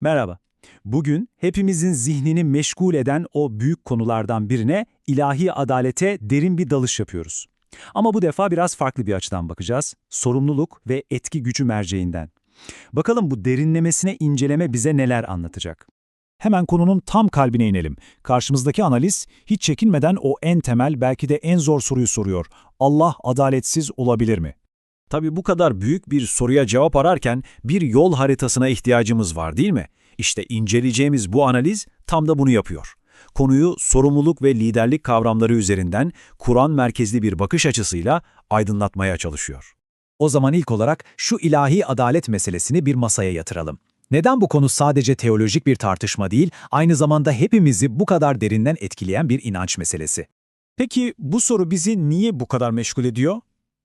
Merhaba. Bugün hepimizin zihnini meşgul eden o büyük konulardan birine ilahi adalete derin bir dalış yapıyoruz. Ama bu defa biraz farklı bir açıdan bakacağız. Sorumluluk ve etki gücü merceğinden. Bakalım bu derinlemesine inceleme bize neler anlatacak? Hemen konunun tam kalbine inelim. Karşımızdaki analiz hiç çekinmeden o en temel belki de en zor soruyu soruyor. Allah adaletsiz olabilir mi? Tabii bu kadar büyük bir soruya cevap ararken bir yol haritasına ihtiyacımız var değil mi? İşte inceleyeceğimiz bu analiz tam da bunu yapıyor. Konuyu sorumluluk ve liderlik kavramları üzerinden Kur'an merkezli bir bakış açısıyla aydınlatmaya çalışıyor. O zaman ilk olarak şu ilahi adalet meselesini bir masaya yatıralım. Neden bu konu sadece teolojik bir tartışma değil, aynı zamanda hepimizi bu kadar derinden etkileyen bir inanç meselesi? Peki bu soru bizi niye bu kadar meşgul ediyor?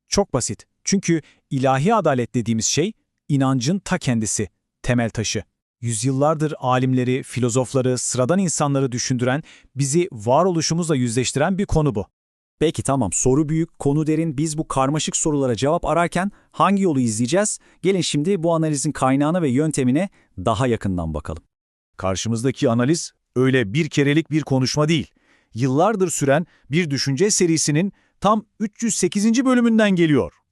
Çok basit. Çünkü ilahi adalet dediğimiz şey inancın ta kendisi, temel taşı. Yüzyıllardır alimleri, filozofları, sıradan insanları düşündüren, bizi varoluşumuzla yüzleştiren bir konu bu. Peki tamam soru büyük, konu derin. Biz bu karmaşık sorulara cevap ararken hangi yolu izleyeceğiz? Gelin şimdi bu analizin kaynağına ve yöntemine daha yakından bakalım. Karşımızdaki analiz öyle bir kerelik bir konuşma değil. Yıllardır süren bir düşünce serisinin tam 308. bölümünden geliyor.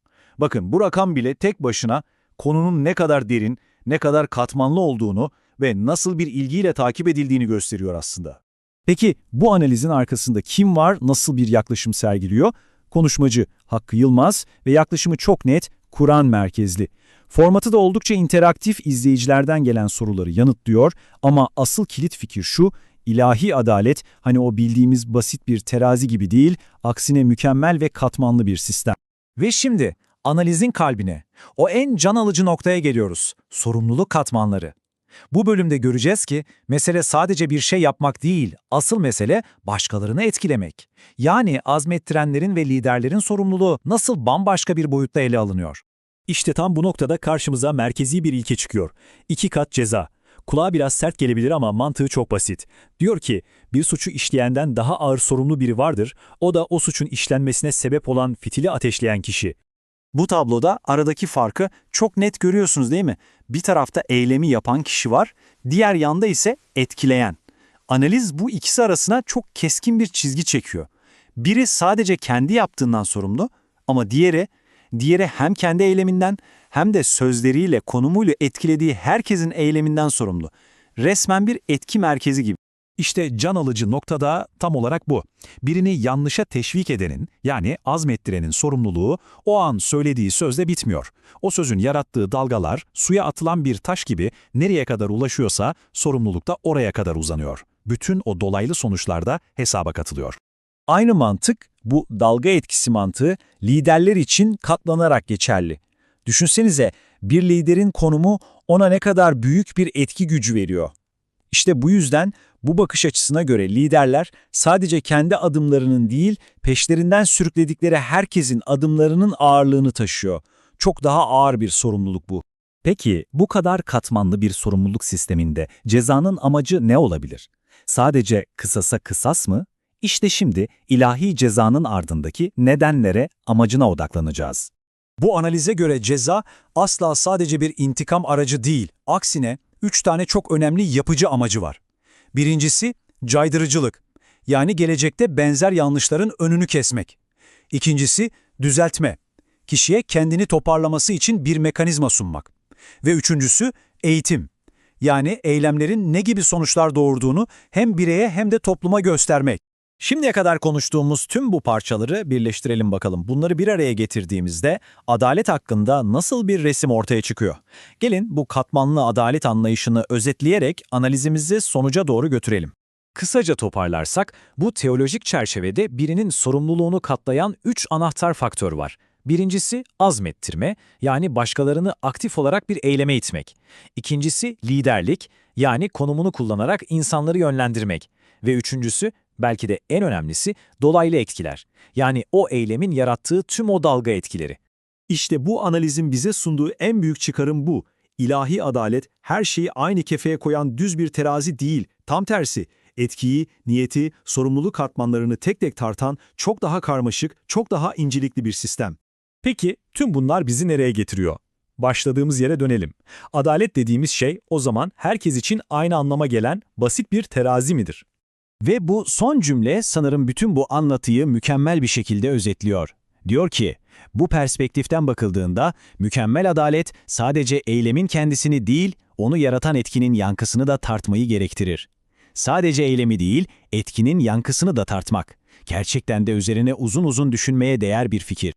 Bakın bu rakam bile tek başına konunun ne kadar derin, ne kadar katmanlı olduğunu ve nasıl bir ilgiyle takip edildiğini gösteriyor aslında. Peki bu analizin arkasında kim var, nasıl bir yaklaşım sergiliyor? Konuşmacı Hakkı Yılmaz ve yaklaşımı çok net, Kur'an merkezli. Formatı da oldukça interaktif izleyicilerden gelen soruları yanıtlıyor ama asıl kilit fikir şu, ilahi adalet hani o bildiğimiz basit bir terazi gibi değil, aksine mükemmel ve katmanlı bir sistem. Ve şimdi analizin kalbine, o en can alıcı noktaya geliyoruz, sorumluluk katmanları. Bu bölümde göreceğiz ki mesele sadece bir şey yapmak değil, asıl mesele başkalarını etkilemek. Yani azmettirenlerin ve liderlerin sorumluluğu nasıl bambaşka bir boyutta ele alınıyor. İşte tam bu noktada karşımıza merkezi bir ilke çıkıyor. İki kat ceza. Kulağa biraz sert gelebilir ama mantığı çok basit. Diyor ki, bir suçu işleyenden daha ağır sorumlu biri vardır, o da o suçun işlenmesine sebep olan fitili ateşleyen kişi. Bu tabloda aradaki farkı çok net görüyorsunuz değil mi? Bir tarafta eylemi yapan kişi var, diğer yanda ise etkileyen. Analiz bu ikisi arasına çok keskin bir çizgi çekiyor. Biri sadece kendi yaptığından sorumlu ama diğeri, diğeri hem kendi eyleminden hem de sözleriyle, konumuyla etkilediği herkesin eyleminden sorumlu. Resmen bir etki merkezi gibi. İşte can alıcı nokta da tam olarak bu. Birini yanlışa teşvik edenin, yani azmettirenin sorumluluğu o an söylediği sözle bitmiyor. O sözün yarattığı dalgalar suya atılan bir taş gibi nereye kadar ulaşıyorsa sorumluluk da oraya kadar uzanıyor. Bütün o dolaylı sonuçlar da hesaba katılıyor. Aynı mantık, bu dalga etkisi mantığı liderler için katlanarak geçerli. Düşünsenize bir liderin konumu ona ne kadar büyük bir etki gücü veriyor. İşte bu yüzden bu bakış açısına göre liderler sadece kendi adımlarının değil, peşlerinden sürükledikleri herkesin adımlarının ağırlığını taşıyor. Çok daha ağır bir sorumluluk bu. Peki bu kadar katmanlı bir sorumluluk sisteminde cezanın amacı ne olabilir? Sadece kısasa kısas mı? İşte şimdi ilahi cezanın ardındaki nedenlere, amacına odaklanacağız. Bu analize göre ceza asla sadece bir intikam aracı değil, aksine üç tane çok önemli yapıcı amacı var. Birincisi caydırıcılık, yani gelecekte benzer yanlışların önünü kesmek. İkincisi düzeltme, kişiye kendini toparlaması için bir mekanizma sunmak. Ve üçüncüsü eğitim, yani eylemlerin ne gibi sonuçlar doğurduğunu hem bireye hem de topluma göstermek. Şimdiye kadar konuştuğumuz tüm bu parçaları birleştirelim bakalım. Bunları bir araya getirdiğimizde adalet hakkında nasıl bir resim ortaya çıkıyor? Gelin bu katmanlı adalet anlayışını özetleyerek analizimizi sonuca doğru götürelim. Kısaca toparlarsak, bu teolojik çerçevede birinin sorumluluğunu katlayan üç anahtar faktör var. Birincisi azmettirme, yani başkalarını aktif olarak bir eyleme itmek. İkincisi liderlik, yani konumunu kullanarak insanları yönlendirmek. Ve üçüncüsü belki de en önemlisi dolaylı etkiler. Yani o eylemin yarattığı tüm o dalga etkileri. İşte bu analizin bize sunduğu en büyük çıkarım bu. İlahi adalet her şeyi aynı kefeye koyan düz bir terazi değil, tam tersi. Etkiyi, niyeti, sorumluluk katmanlarını tek tek tartan çok daha karmaşık, çok daha incelikli bir sistem. Peki tüm bunlar bizi nereye getiriyor? başladığımız yere dönelim. Adalet dediğimiz şey o zaman herkes için aynı anlama gelen basit bir terazi midir? Ve bu son cümle sanırım bütün bu anlatıyı mükemmel bir şekilde özetliyor. Diyor ki, bu perspektiften bakıldığında mükemmel adalet sadece eylemin kendisini değil, onu yaratan etkinin yankısını da tartmayı gerektirir. Sadece eylemi değil, etkinin yankısını da tartmak. Gerçekten de üzerine uzun uzun düşünmeye değer bir fikir.